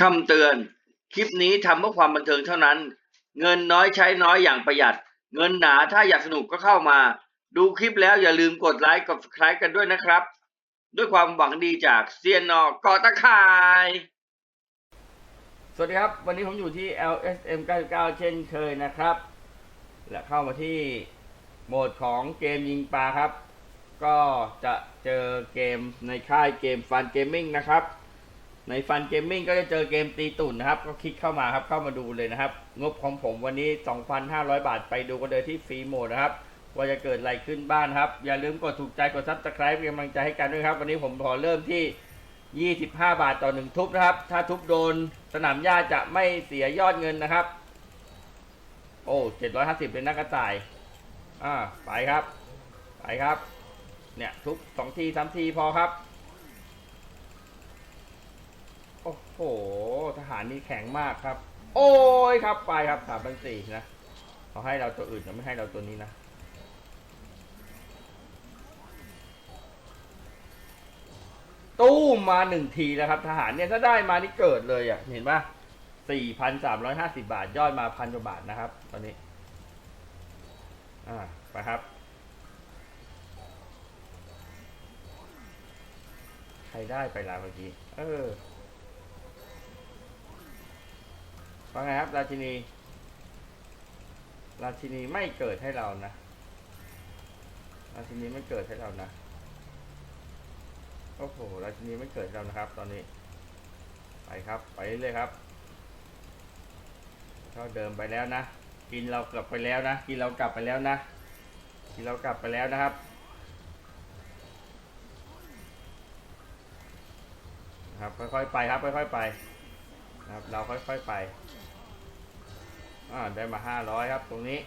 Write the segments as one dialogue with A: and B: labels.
A: คำเตือน คลิปนี้ทำเพื่อความบันเทิงเท่านั้น เงินน้อยใช้น้อยอย่างประหยัด เงินหนาถ้าอยากสนุกก็เข้ามา ดูคลิปแล้วอย่าลืมกดไลค์กด subscribe กันด้วยนะครับ ด้วยความหวังดีจากเซียนนอกอตะข่าย สวัสดีครับ วันนี้ผมอยู่ที่ LSM 99 เช่นเคยนะครับ และเข้ามาที่โหมดของเกมยิงปลาครับ ก็จะเจอเกมในค่ายเกมฟันเกมมิ่งนะครับ ในฟันเกมมิ่งก็จะเจอเกมตีตุ่นนะครับ ก็คลิกเข้ามาครับเข้ามาดูเลยนะครับ งบของผมวันนี้ 2,500 บาทไปดูกันเลยที่ฟรีโหมดนะครับ ว่าจะเกิดอะไรขึ้นบ้างครับ อย่าลืมกดถูกใจกดซับสไครป์เป็นกำลังใจให้กันด้วยครับ วันนี้ผมขอเริ่มที่ 25 บาทต่อหนึ่งทุบนะครับ ถ้าทุบโดนสนามหญ้าจะไม่เสียยอดเงินนะครับ โอ้750เป็นนักกระต่ายอ่าไปครับ ไปครับ เนี่ยทุบสองทีสามทีพอครับ โอ้โหทหารนี่แข็งมากครับ โอ้ยครับไปครับสามพันสี่นะเขาให้เราตัวอื่นนะไม่ให้เราตัวนี้นะตู้มมาหนึ่งทีแล้วครับ ทหารเนี่ยถ้าได้มานี่เกิดเลยอะ เห็นปะสี่พันสามร้อยห้าสิบาท ยอดมาพันกว่าบาทนะครับ ตอนนี้ อ่า ไปครับ ใครได้ไปลาเมื่อกี้ เออ ว่าไงครับ ราชินี ราชินีไม่เกิดให้เรานะ ราชินีไม่เกิดให้เรานะโอ้โหราชินีไม่เกิดให้เรานะครับ ตอนนี้ ไปครับ ไปเรื่อยครับเท่าเดิมไปแล้วนะ กินเรากลับไปแล้วนะ กินเรากลับไปแล้วนะ กินเรากลับไปแล้วนะครับนะครับค่อยๆไปครับค่อยๆไป นะครับ เราค่อยๆไปอ่าได้มาห้าร้อยครับ ตรงนี้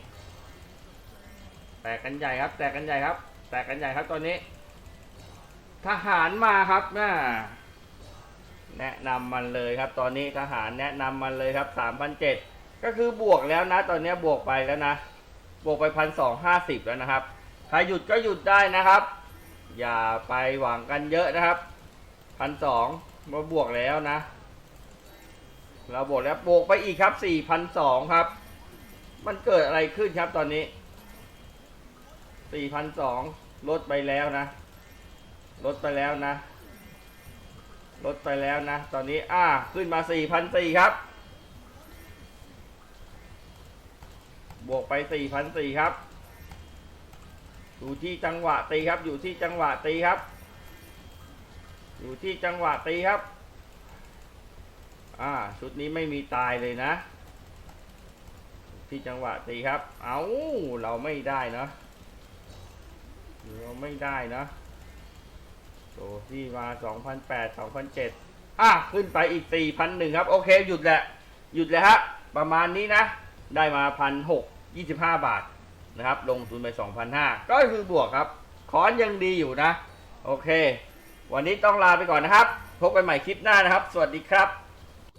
A: แตกกันใหญ่ครับ แตกกันใหญ่ครับ แตกกันใหญ่ครับตอนนี้ ทหารมาครับน่าแนะนำมันเลยครับ ตอนนี้ทหารแนะนำมันเลยครับสามพันเจ็ดก็คือบวกแล้วนะ ตอนนี้บวกไปแล้วนะ บวกไปพันสองห้าสิบแล้วนะครับ ใครหยุดก็หยุดได้นะครับ อย่าไปหวังกันเยอะนะครับพันสองมาบวกแล้วนะ เราบวกแล้วบวกไปอีกครับสี่พันสองครับ มันเกิดอะไรขึ้นครับตอนนี้สี่พันสองลดไปแล้วนะ ลดไปแล้วนะ ลดไปแล้วนะ ตอนนี้อ่าขึ้นมาสี่พันสี่ครับ บวกไปสี่พันสี่ครับ อยู่ที่จังหวะตีครับ อยู่ที่จังหวะตีครับ อยู่ที่จังหวะตีครับ อ่าชุดนี้ไม่มีตายเลยนะ ที่จังหวะตีครับ เอาเราไม่ได้เนาะเราไม่ได้เนาะโอ้ที่มา 2,008 2,007 อะ ขึ้นไปอีก 4,001 ครับ โอเค หยุดแหละ หยุดเลยฮะ ประมาณนี้นะ ได้มา 1,625 บาทนะครับ ลงทุนไป 2,500 ก็คือบวกครับ คอนยังดีอยู่นะ โอเค วันนี้ต้องลาไปก่อนนะครับ พบกันใหม่คลิปหน้านะครับ สวัสดีครับ